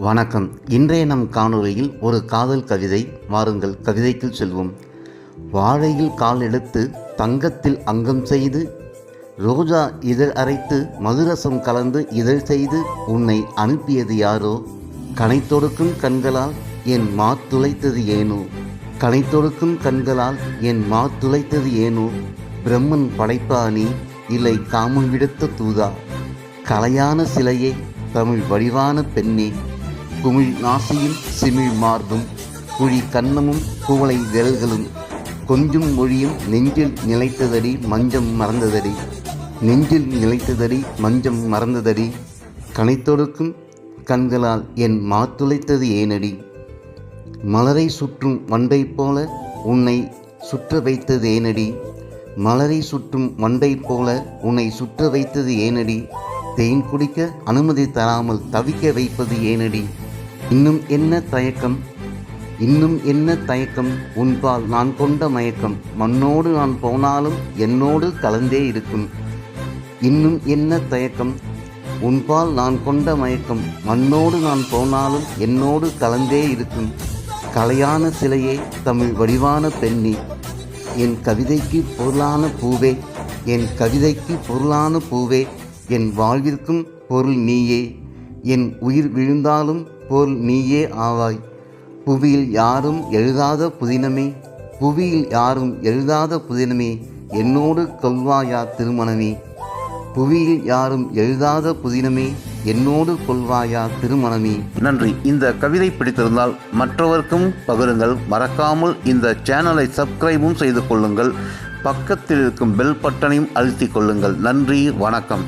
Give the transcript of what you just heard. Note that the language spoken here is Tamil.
வணக்கம். இன்றைய நம் காணொளியில் ஒரு காதல் கவிதை வாருங்கள் கவிதைக்குள் செல்வோம். வாழையில் கால் எடுத்து தங்கத்தில் அங்கம் செய்து ரோஜா இதழ் அரைத்து மதுரசம் கலந்து இதழ் செய்து உன்னை அனுப்பியது யாரோ? கனைத்தொடுக்கும் கண்களால் என் மாத்துளைத்தது ஏனோ? கனைத்தொடுக்கும் கண்களால் என் மாத்துளைத்தது ஏனோ? பிரம்மன் படைப்பானி இல்லை காமம் விடுத்த தூதா? கலையான சிலையே தமிழ் வடிவான பெண்ணே குமிழ் நாசியும் சிமிழ் மார்பும் குழி கன்னமும் குவளை விரல்களும் கொஞ்சும் மொழியும் நெஞ்சில் நிலைத்ததடி மஞ்சம் மறந்ததடி. நெஞ்சில் நிலைத்ததடி மஞ்சம் மறந்ததடி. கனைத்தொடுக்கும் கண்களால் என் மாத்துளைத்தது ஏனடி. மலரை சுற்றும் வண்டை போல உன்னை சுற்ற வைத்தது ஏனடி. மலரை சுற்றும் வண்டை போல உன்னை சுற்ற வைத்தது ஏனடி. தேன் குடிக்க அனுமதி தராமல் தவிக்க வைப்பது ஏனடி. இன்னும் என்ன தயக்கம்? இன்னும் என்ன தயக்கம்? உன்பால் நான் கொண்ட மயக்கம். மண்ணோடு நான் போனாலும் என்னோடு கலந்தே இருக்கும். இன்னும் என்ன தயக்கம்? உன்பால் நான் கொண்ட மயக்கம். மண்ணோடு நான் போனாலும் என்னோடு கலந்தே இருக்கும். கலையான சிலையே தமிழ் வடிவான பெண்ணி. என் கவிதைக்கு பொருளான பூவே. என் கவிதைக்கு பொருளான பூவே. என் வாழ்விற்கும் பொருள் நீயே. என் உயிர் விழுந்தாலும் பொருள் நீயே ஆவாய். புவியில் யாரும் எழுதாத புதினமே. புவியில் யாரும் எழுதாத புதினமே. என்னோடு கொள்வாயா திருமணமே. புவியில் யாரும் எழுதாத புதினமே. என்னோடு கொள்வாயா திருமணமே. நன்றி. இந்த கவிதை பிடித்திருந்தால் மற்றவர்க்கும் பகிருங்கள். மறக்காமல் இந்த சேனலை சப்ஸ்கிரைபும் செய்து கொள்ளுங்கள். பக்கத்தில் இருக்கும் பெல் பட்டனையும் அழுத்திக் கொள்ளுங்கள். நன்றி. வணக்கம்.